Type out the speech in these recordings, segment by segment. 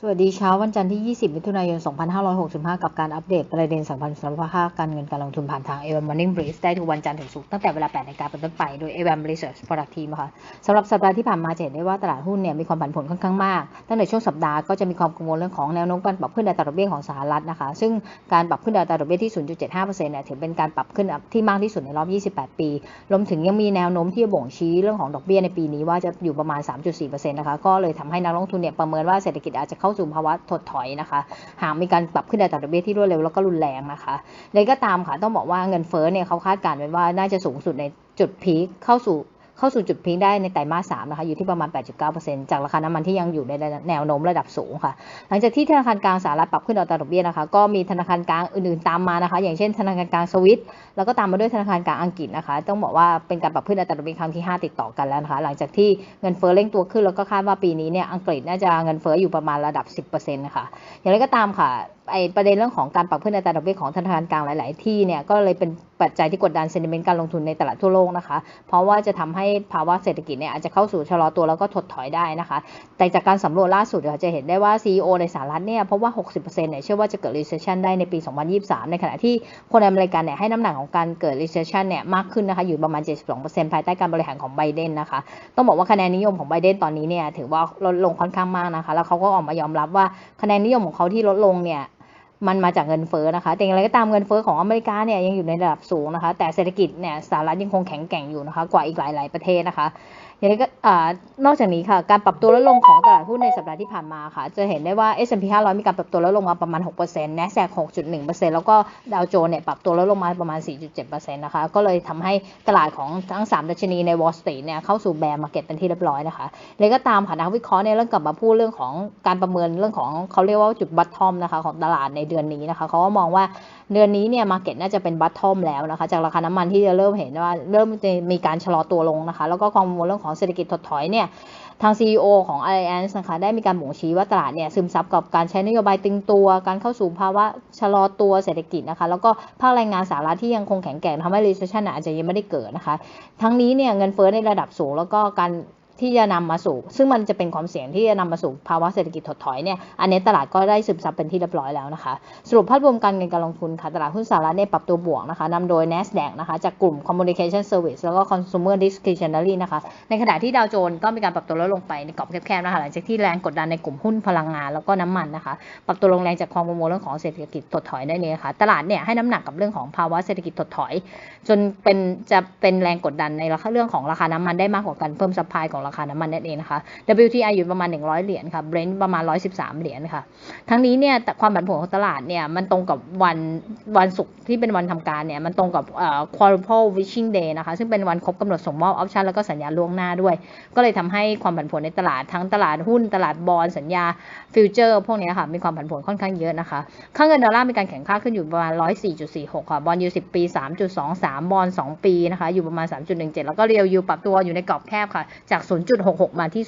สวัสดีเช้าวันจันทร์ที่ 20 มิถุนายน 2565 กับการอัปเดตประเด็นสำคัญสำหรับภาคการเงินการลงทุนผ่านทาง a อ m Morning Brief ได้ทุกวันจันทร์ถึงศุกร์ตั้งแต่เวลา 8นาฬิกาเป็นต้นไป โดย a อ m Research Product Team ค่ะสำหรับสัปดาห์ที่ผ่านมาจะเห็นได้ว่าตลาดหุ้นเนี่ยมีความผันผวนค่อนข้างมาก ตั้งแต่ช่วงสัปดาห์ก็จะมีความกังวลเรื่องของแนวโน้มการปรับขึ้นอัตราดอกเบี้ยของสหรัฐนะคะ ซึ่งการปรับขึ้นอัตราดอกเบี้ยที่ 0.75%เนี่ยถือเป็นการปรับขึ้นที่มากที่สุดในรอบ 28 ปี รวมถึงยังมีแนวโน้มที่จะบ่งชี้เรื่องของดอกเบี้ยในปีนี้ว่าจะอยู่ประมาณ 3.4%นะคะ ก็เลยทำให้นักลงทุนเนี่ยประเมินว่าเศรษฐกิจอาจจะเข้าาสู่ภาวะถดถอยนะคะหากมีการปรับขึ้นอัตราดอกเบี้ยที่รวดเร็วแล้วก็รุนแรงนะคะเลยก็ตามค่ะต้องบอกว่าเงินเฟ้อเนี่ยเขาคาดการณ์ไว้ว่าน่าจะสูงสุดในจุดพีคเข้าสู่ เข้าสู่จุดพีคได้ในไตรมาสสามนะคะอยู่ที่ประมาณ 8.9%จากราคาน้ำมันที่ยังอยู่ในแนวโน้มระดับสูงค่ะ หลังจากที่ธนาคารกลางสหรัฐปรับขึ้นอัตราดอกเบี้ยนะคะ ก็มีธนาคารกลางอื่นๆตามมานะคะ อย่างเช่นธนาคารกลางสวิตแล้วก็ตามมาด้วยธนาคารกลางอังกฤษนะคะ ต้องบอกว่าเป็นการปรับขึ้นอัตราดอกเบี้ยครั้งที่ 5 ติดต่อกันแล้วนะคะ หลังจากที่เงินเฟ้อเร่งตัวขึ้นแล้วก็คาดว่าปีนี้เนี่ยอังกฤษน่าจะเงินเฟ้ออยู่ประมาณระดับ 10%นะคะอย่างไรก็ตามค่ะ ไอประเด็นเรื่องของการปรับขึ้นอัตราดอกเบี้ยของธนาคารกลางหลาย ๆ ที่เนี่ยก็เลยเป็นปัจจัยที่กดดันเซนิเมนต์การลงทุนในตลาดทั่วโลกนะคะ เพราะว่าจะทำให้ภาวะเศรษฐกิจเนี่ยอาจจะเข้าสู่ชะลอตัวแล้วก็ถดถอยได้นะคะ แต่จากการสำรวจล่าสุดเราจะเห็นได้ว่า CEO ในสหรัฐเนี่ยเพราะว่า 60%เนี่ยเชื่อว่าจะเกิด recession ได้ในปี 2023 ในขณะที่คนอเมริกันเนี่ยให้น้ำหนักของการเกิด recession เนี่ยมากขึ้นนะคะอยู่ประมาณ 72%ภายใต้การบริหารของไบเดนนะคะ ต้องบอกว่าคะแนนนิยมของไบเดนตอนนี้เนี่ยถือว่าลดลงค่อนข้างมากนะคะ แล้วเขาก็ออกมายอมรับว่าคะแนนนิยมของเขาที่ลดลงเนี่ย มันมาจากเงินเฟ้อนะคะ แต่อย่างไรก็ตามเงินเฟ้อของอเมริกาเนี่ยยังอยู่ในระดับสูงนะคะ แต่เศรษฐกิจเนี่ยสหรัฐยังคงแข็งแกร่งอยู่นะคะ กว่าอีกหลาย ๆ ประเทศนะคะ อย่างนี้ก็นอกจากนี้ค่ะ การปรับตัวลดลงของตลาดหุ้นในสัปดาห์ที่ผ่านมาค่ะ จะเห็นได้ว่า S&P 500 มีการปรับตัวลดลงมาประมาณ 6% NASDAQ 6.1%แล้วก็ดาวโจนส์เนี่ยปรับตัวลดลงมาประมาณ 4.7%นะคะ ก็เลยทำให้ตลาดของทั้ง 3 ดัชนีใน Wall Street เนี่ยเข้าสู่แบร์มาร์เก็ตเป็นที่เรียบร้อยนะคะเลยก็ตามค่ะนักวิเคราะห์เนี่ยเริ่มกลับมาพูดเรื่องของการประเมินเรื่องของเขาเรียกว่าจุดบัตทอมนะคะของตลาดในเดือนนี้นะคะเขาก็มองว่าเดือนนี้เนี่ยมาร์เก็ตน่าจะเป็นบัตทอมแล้วนะคะจากราคาน้ำมันที่จะเริ่มเห็นว่าเริ่มจะมีการชะลอตัวลงนะคะ แล้วก็ความกังวลเรื่องของเศรษฐกิจถดถอยเนี่ยทาง CEO ของ Alliance นะคะได้มีการบ่งชี้ว่าตลาดเนี่ยซึมซับกับการใช้นโยบายตึงตัว การเข้าสู่ภาวะชะลอตัวเศรษฐกิจนะคะ แล้วก็ภาคแรงงานสหรัฐที่ยังคงแข็งแกร่งทำให้ recession อาจจะยังไม่ได้เกิดนะคะ ทั้งนี้เนี่ยเงินเฟ้อในระดับสูงแล้วก็การ ที่จะนำมาสู่ ซึ่งมันจะเป็นความเสี่ยงที่จะนำมาสู่ภาวะเศรษฐกิจถดถอยเนี่ยอันนี้ตลาดก็ได้ซึมซับเป็นที่เรียบร้อยแล้วนะคะ สรุปภาพรวมการเงินการลงทุนค่ะตลาดหุ้นสหรัฐเนี่ยปรับตัวบวกนะคะนำโดย NASDAQ นะคะจากกลุ่ม Communication Service แล้วก็ Consumer Discretionary นะคะในขณะที่ดาวโจนส์ก็มีการปรับตัวลดลงไปในกรอบแคบๆนะคะหลังจากที่แรงกดดันในกลุ่มหุ้นพลังงานแล้วก็น้ำมันนะคะปรับตัวลงแรงจากความกังวลเรื่องของเศรษฐกิจถดถอยได้เลยค่ะตลาดเนี่ยให้น้ำหนักกับเรื่องของภาวะเศรษฐกิจถดถอย จนเป็นจะเป็นแรงกดดันในเรื่องของราคาน้ำมันได้มากกว่าการเพิ่มซัพพลายของราคาน้ำมันนั่นเองนะคะ WTI อยู่ประมาณ 100 เหรียญค่ะ Brent ประมาณ 113 เหรียญค่ะ ทั้งนี้เนี่ยความผันผวนของตลาดเนี่ยมันตรงกับวันวันศุกร์ที่เป็นวันทำการเนี่ยมันตรงกับอ่อ quadruple wishing day นะคะ ซึ่งเป็นวันครบกำหนดส่งมอบออปชันแล้วก็สัญญาล่วงหน้าด้วย ก็เลยทำให้ความผันผวนในตลาดทั้งตลาดหุ้นตลาดบอลสัญญาฟิวเจอร์พวกนี้ค่ะมีความผันผวนค่อนข้างเยอะนะคะ ค่าเงินดอลลาร์มีการแข่งค่าขึ้นอยู่ประมาณ 104.46 ค่ะบอลยู10 ปี 3.23 บอล2 ปีนะคะอยู่ประมาณ 3.17 แล้วก็เรียวยูปรับตัวอยู่ในกรอบแคบค่ะจาก0.66 มาที่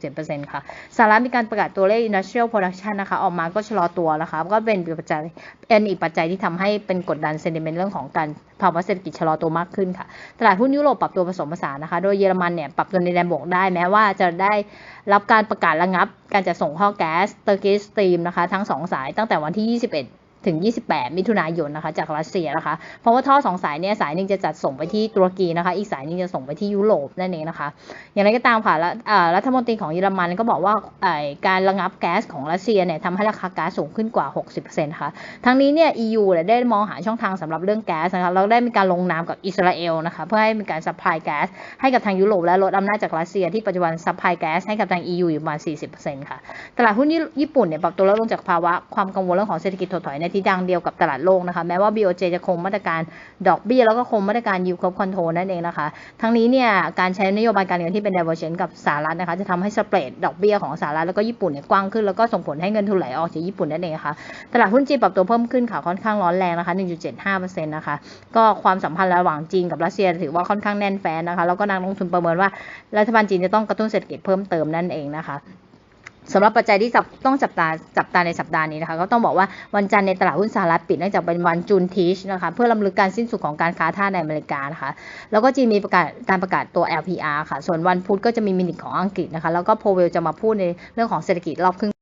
0.67%ค่ะสหรัฐมีการประกาศตัวเลข industrial production นะคะออกมาก็ชะลอตัวนะคะก็เป็นปัจจัยเป็นอีกปัจจัยที่ทำให้เป็นกดดันเซนิเมนต์เรื่องของการภาวะเศรษฐกิจชะลอตัวมากขึ้นค่ะตลาดหุ้นยุโรปปรับตัวผสมผสานนะคะ โดยเยอรมันเนี่ยปรับตัวในแดนบวกได้แม้ว่าจะได้รับการประกาศระงับ การจะส่งท่อแก๊สเตอร์กิสสตรีมนะคะ ทั้ง 2 สายตั้งแต่วันที่ 21 ถึง 28 มิถุนายนนะคะ จากรัสเซียนะคะ เพราะว่าท่อสองสายเนี่ยสายหนึ่งจะจัดส่งไปที่ตุรกีนะคะ อีกสายหนึงจะส่งไปที่ยุโรปนั่นเองนะคะ อย่างไรก็ตามค่ะแล้วรัฐมนตรีของเยอรมันก็บอกว่าการระงับแก๊สของรัสเซียเนี่ยทำให้ราคาก๊าซสูงขึ้นกว่า 60%ค่ะทั้งนี้เนี่ย EU เนี่ยได้มองหาช่องทางสำหรับเรื่องแก๊สนะคะแล้วได้มีการลงนามกับอิสราเอลนะคะเพื่อให้มีการซัพพลายแก๊สให้กับทางยุโรปและลดอำนาจจากรัสเซียที่ปัจจุบันซัพพลายแก๊สให้กับทาง EU อยู่ประมาณ40%ค่ะตลาดหุ้นญี่ปุ่นเนี่ยปรับตัวลดลงจากภาวะความกังวลเรื่องของเศรษฐกิจถดถอยในทิศทางเดียวกับตลาดโลกนะคะ แม้ว่า BOJ จะคงมาตรการดอกเบี้ยแล้วก็คงมาตรการ yield curve control นั่นเองนะคะ ทั้งนี้เนี่ยการใช้นโยบายการเงินที่เป็น divergent กับสหรัฐนะคะ จะทำให้สเปรดดอกเบี้ยของสหรัฐแล้วก็ญี่ปุ่นเนี่ยกว้างขึ้นแล้วก็ส่งผลให้เงินทุนไหลออกจากญี่ปุ่นนั่นเองนะคะตลาดหุ้นจีนปรับตัวเพิ่มขึ้นค่ะค่อนข้างร้อนแรงนะคะ 1.75%นะคะก็ความสัมพันธ์ระหว่างจีนกับรัสเซียถือว่าค่อนข้างแน่นแฟ้นนะคะแล้วก็นักลงทุนประเมินว่ารัฐบาลจีนจะต้องกระตุ้นเศรษฐกิจเพิ่มเติมนั่นเองนะคะ สำหรับปัจจัยที่ต้องจับตาจับตาในสัปดาห์นี้นะคะ ก็ต้องบอกว่าวันจันทร์ในตลาดหุ้นสหรัฐปิดเนื่องจากเป็นวันจูนทีชนะคะเพื่อลำลึกการสิ้นสุดของการค้าท่าในอเมริกานะคะ แล้วก็จีนมีประกาศการประกาศตัว LPR ค่ะ ส่วนวันพุธก็จะมีมินิของอังกฤษนะคะ แล้วก็โพเวลจะมาพูดในเรื่องของเศรษฐกิจรอบครึ่ง